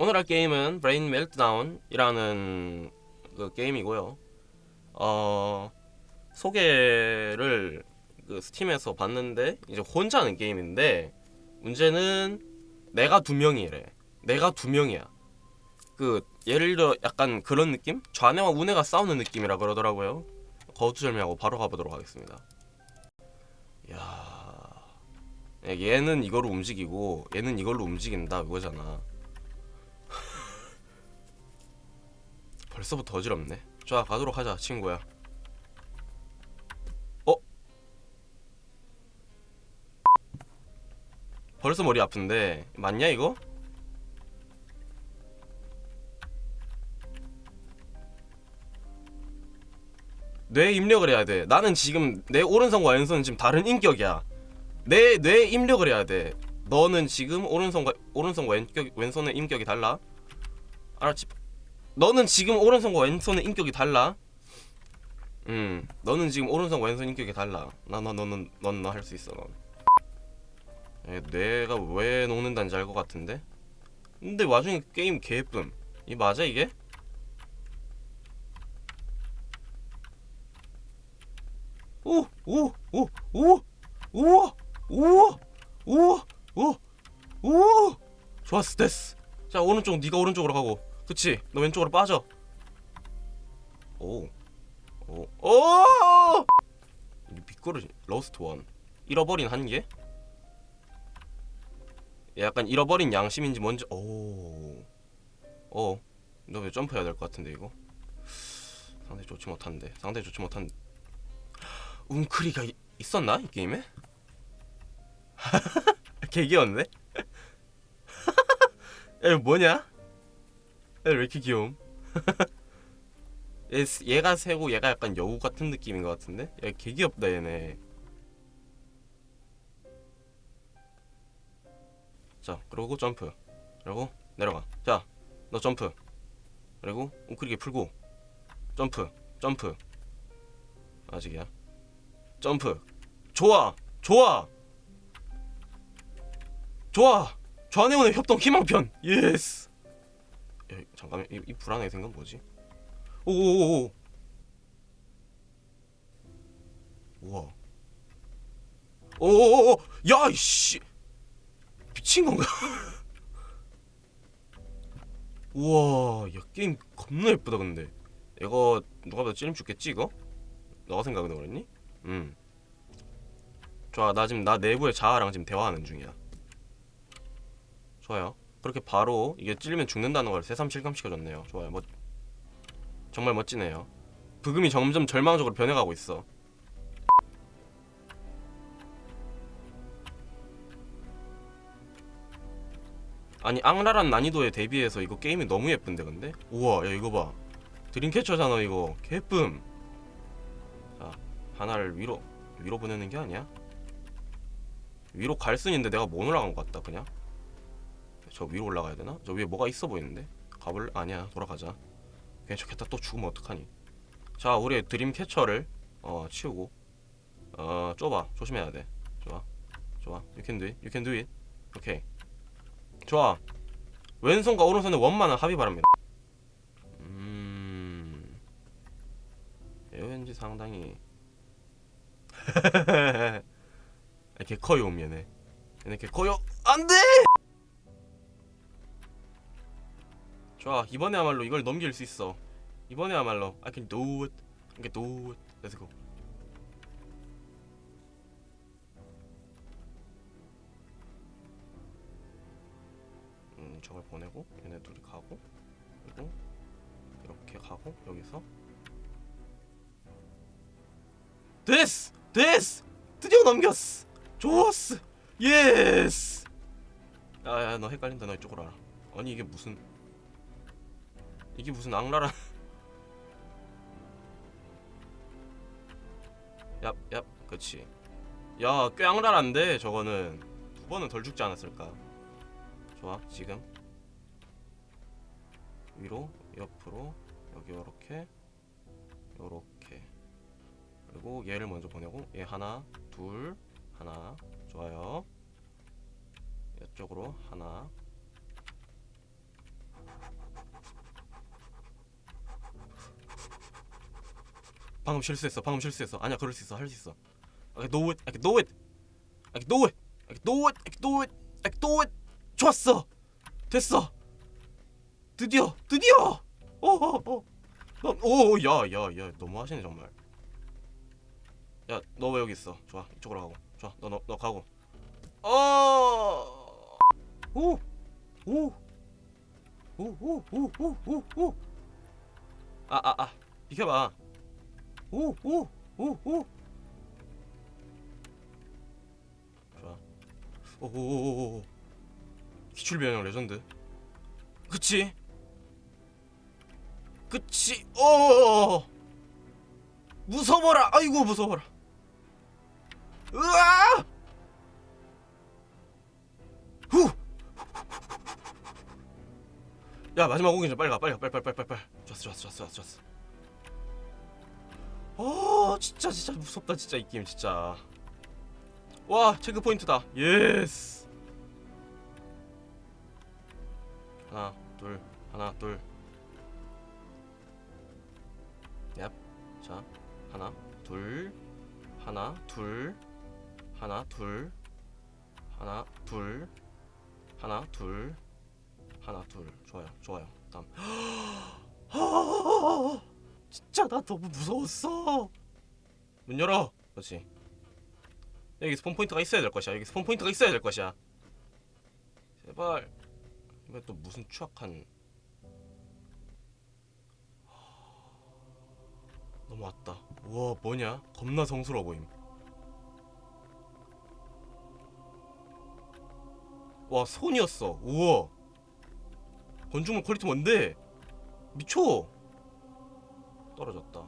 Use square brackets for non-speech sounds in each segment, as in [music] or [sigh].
오늘 할 게임은 브레인 멜트다운이라는 그 게임이고요. 어 소개를 그 스팀에서 봤는데 이제 혼자 하는 게임인데 문제는 내가 두 명이래. 내가 두 명이야. 그 예를 들어 약간 그런 느낌? 좌뇌와 우뇌가 싸우는 느낌이라 그러더라고요. 거두절미하고 바로 가보도록 하겠습니다. 야, 얘는 이걸로 움직이고 얘는 이걸로 움직인다 이거잖아. 벌써부터 어지럽네. 자 가도록 하자 친구야. 어? 벌써 머리 아픈데 맞냐 이거? 뇌 입력을 해야 돼. 나는 지금 내 오른손과 왼손은 지금 다른 인격이야. 내뇌 입력을 해야 돼. 너는 지금 오른손과 오른손과 왼손의 인격이 달라. 알았지? 너는 지금 오른손과 왼손의 인격이 달라. 음, 너는 지금 오른손과 왼손 인격이 달라. 나너 너는 넌너할수 있어 넌. 에, 뇌가 왜 녹는다는지 알 것 같은데. 근데 와중에 게임 개예쁨. 이 맞아 이게? 오, 오, 오, 오, 우와, 우와, 우와, 오, 오, 좋았어, 됐어. 자, 오른쪽, 네가 오른쪽으로 가고, 그치? 너 왼쪽으로 빠져. 오, 오, 오! 이 빗거리 러스트 원. 잃어버린 한계? 약간 잃어버린 양심인지 뭔지, 오, 어, 너왜 점프해야 될 것 같은데 이거? 상당히 좋지 못한데, 상당히 좋지 못한. 웅크리가 이- 있었나 이 게임에? [laughs] 개귀여운데? 에 [laughs] 뭐냐? 에, 왜 이렇게 귀여움? [laughs] 얘, 얘가 새고 얘가 약간 여우 같은 느낌인 것 같은데? 얘 개귀엽다 얘네. 자 그러고 점프. 그리고 내려가. 자 너 점프. 그리고 웅크리게 풀고. 점프 점프. 아직이야. 점프. 좋아 좋아. 좋아. 좌뇌원의 협동 희망편. 예스 야, 잠깐만. 이, 이 불안하게 생각 뭐지? 오오오오. 우와. 오오오 야이씨. 미친 건가? [laughs] 우와 야 게임 겁나 예쁘다 근데. 이거 누가 봐도 찌름 죽겠지 이거? 너가 생각은 그랬니? 음. 좋아, 나 지금 나 내부의 자아랑 지금 대화하는 중이야. 좋아요. 그렇게 바로 이게 찔리면 죽는다는 걸 새삼 실감시켜줬네요. 좋아요. 멋 정말 멋지네요. 부금이 점점 절망적으로 변해가고 있어. 아니 앙라란 난이도에 대비해서 이거 게임이 너무 예쁜데 근데? 우와 야 이거 봐 드림캐쳐잖아 이거 개쁨 자 하나를 위로 위로 보내는 게 아니야? 위로 갈 순인데 내가 못 올라간 것 같다 그냥 저 위로 올라가야 되나? 저 위에 뭐가 있어 보이는데? 가볼 아니야 돌아가자. 괜찮겠다. 또 죽으면 어떡하니? 자 우리 드림 캐쳐를 어 치우고. 어 좁아. 조심해야 돼. 좋아. 좋아. You can do it. You can do it. 오케이 좋아. 왼손과 오른손의 원만한 합의 바랍니다. 음. 왠지 상당히. [laughs] 이렇게 커요 얘네 얘네 이렇게 커요. 안돼 좋아 이번에야말로 이걸 넘길 수 있어. 이번에야말로 I can do it. I can do it. Let's go. 음 저걸 보내고 얘네 둘이 가고 그리고 이렇게 가고 여기서. 됐어! 됐어! 드디어 넘겼어! 좋았어! 예스! 야야 너 헷갈린다. 너 이쪽으로 와라. 아니 이게 무슨 이게 무슨 악랄한 얍얍 그치. 야꽤 악랄한데 저거는. 두 번은 덜 죽지 않았을까? 좋아 지금. 위로 옆으로 여기 요렇게 요렇게. 그리고 얘를 먼저 보내고? 얘 하나 둘 하나. 좋아요. 이쪽으로 하나 방금 실수했어. 방금 실수했어. 아니야, 그럴 수 있어. 할 수 있어. I can do it. I can do it. I can do it. I can do it. I can do it. I can do it. 좋았어. 됐어. 드디어, 드디어. 어, 어, 어. 오오 오. 야, 야, 야, 너무 하시네 정말. 야, 너 왜 여기 있어? 좋아, 이쪽으로 가고. 좋아, 너, 너, 너 가고. 어. 오, 오, 오, 오, 오, 오, 오. 아, 아, 아, 비켜봐. 오 오 오 오. 좋아. 오오오오 기출 변형 레전드. 그치? 그치? 오 무서워라. 아이고 무서워라. 으아! 후 야 마지막 오기 전에 빨리 가 빨리 가. 빨리 빨리 빨리 빨리. 좋았어 좋았어 좋았어 좋았어 어 진짜 진짜 무섭다 진짜 이 게임 진짜. 와 체크 포인트다. 예스. 하나 둘 하나 둘. 얍. 자 하나 둘 하나 둘 하나 둘 하나 둘 하나 둘 하나 둘. 좋아요 좋아요. 다음 [gasps] 진짜 나 너무 무서웠어. 문 열어 그렇지. 여기 스폰 포인트가 있어야 될 것이야. 여기 스폰 포인트가 있어야 될 것이야. 제발. 이번 또 무슨 추악한. 너무 왔다. 우와 뭐냐? 겁나 성스러워 보임. 와 손이었어. 우와. 건축물 퀄리티 뭔데? 미쳐 떨어졌다.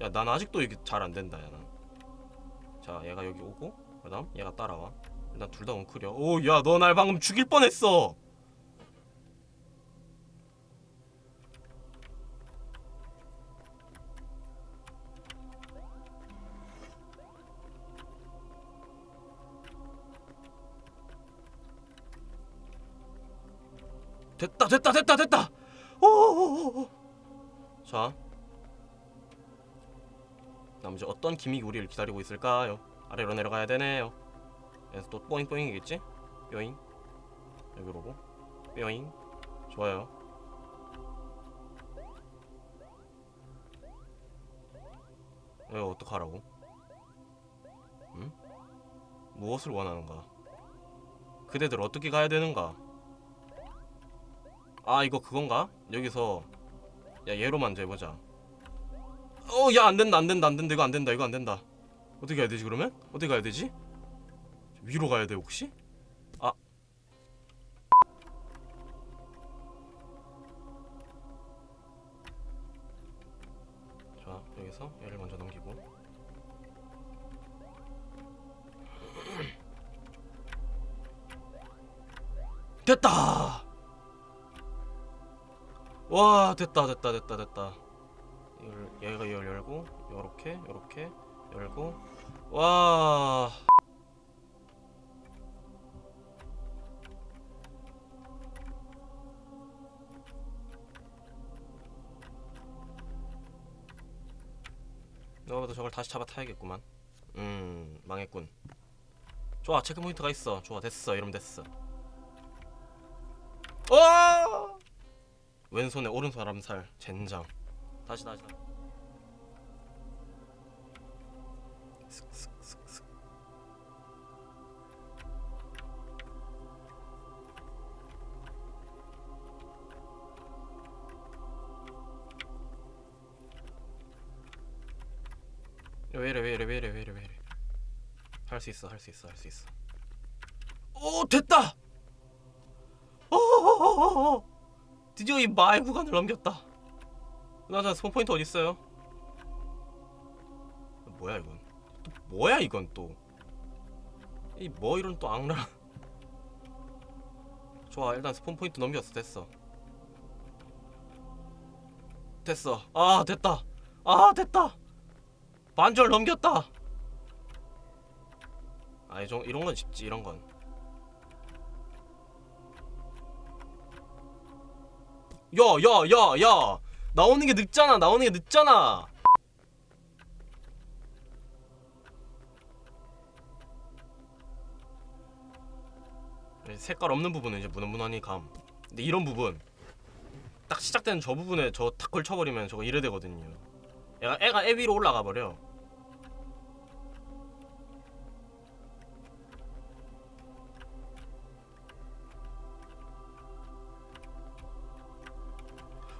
야 난 아직도 이게 잘 안 된다 야난자 얘가 여기 오고 그 다음 얘가 따라와. 일단 둘 다 웅크려. 오야 너 날 방금 죽일 뻔했어! 됐다 됐다 됐다 됐다 오오오오 자 다음 이제 어떤 기믹이 우리를 기다리고 있을까요? 아래로 내려가야 되네요. 그래서 또 뽀잉 뽀잉이겠지? 뾰잉. 여기로 오고. 뾰잉. 좋아요. 이거 어떡하라고? 응? 무엇을 원하는가? 그대들 어떻게 가야 되는가? 아 이거 그건가? 여기서 야 얘로 먼저 해보자 어 야 안된다 안된다 안된다 이거 안된다 이거 안된다 어떻게 해야 되지 그러면? 어떻게 가야 되지? 위로 가야 돼 혹시? 아 자, 여기서 얘를 먼저 넘기고 됐다! 와 됐다 됐다 됐다 됐다. 얘가 이걸 열고 요렇게 요렇게 열고. 와. 너도 저걸 다시 잡아 타야겠구만. 음 망했군. 좋아 체크포인트가 있어. 좋아 됐어. 이러면 됐어. 와 왼손에 오른손 암살 젠장. 다시 다시. 다시 슥슥슥슥. 왜이래 왜이래 왜이래 왜이래 왜이래. 할 수 있어 할 수 있어 할 수 있어. 오 됐다! 오오오오오 드디어 이 마의 구간을 넘겼다. 나자 스폰 포인트 어디 있어요? 뭐야 이건? 또 뭐야 이건 또? 이 뭐 이런 또 악랄. [laughs] 좋아 일단 스폰 포인트 넘겼어 됐어. 됐어. 아 됐다. 아 됐다. 반절 넘겼다. 아 이런 이런 건 쉽지 이런 건. 야, 야, 야, 야. 나오는 게 늦잖아 나오는 게 늦잖아. 색깔 없는 부분은 이제 무난무난히 감. 근데 이런 부분 딱 시작되는 저 부분에 저 탁 걸쳐버리면 저거 이래 되거든요. 애가 애가 애 위로 올라가 버려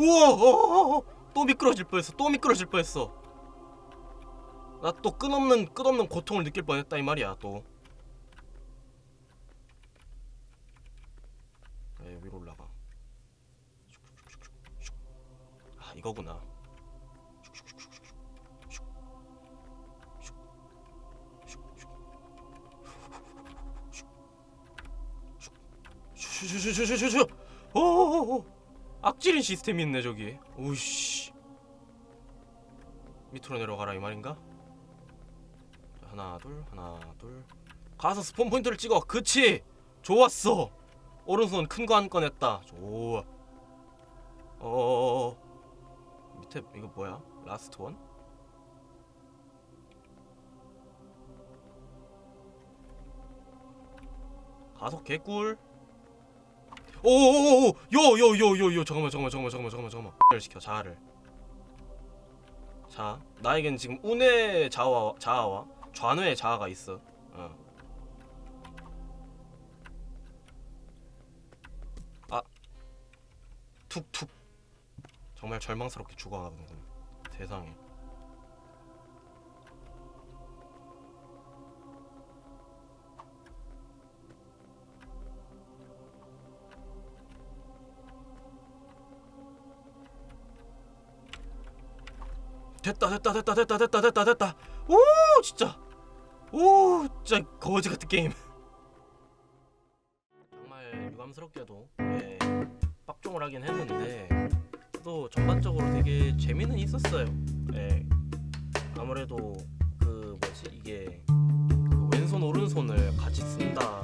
우와 어, 어, 어, 또 미끄러질 뻔했어 또 미끄러질 뻔했어 나 또 끝없는 끝없는 고통을 느낄 뻔했다 이 말이야 또 에, 위로 올라가 아 이거구나 슈슈슈슈슈슈 오오오 악질인 시스템이 있네 저기. 오씨. 밑으로 내려가라 이 말인가? 하나 둘 하나 둘. 가서 스폰 포인트를 찍어. 그치? 좋았어. 오른손 큰 거한건 했다. 좋아. 어 밑에 이거 뭐야? 라스트 원? 가속 개꿀 오오오오 요요요요요. 잠깐만 잠깐만 잠깐만 잠깐만 잠깐만 잠깐만. 를 시켜 자아를. 자 나에겐 지금 운의 자아 자아와 좌뇌의 자아가 있어. 어. 아. 툭툭. 정말 절망스럽게 죽어가는군 세상에 됐다 됐다 됐다 됐다 됐다 됐다 됐다. 오 진짜. 오 진짜 거지 같은 게임. 정말 유감스럽게도 예, 빡종을 하긴 했는데 또 전반적으로 되게 재미는 있었어요. 예. 아무래도 그 뭐지 이게 그 왼손 오른손을 같이 쓴다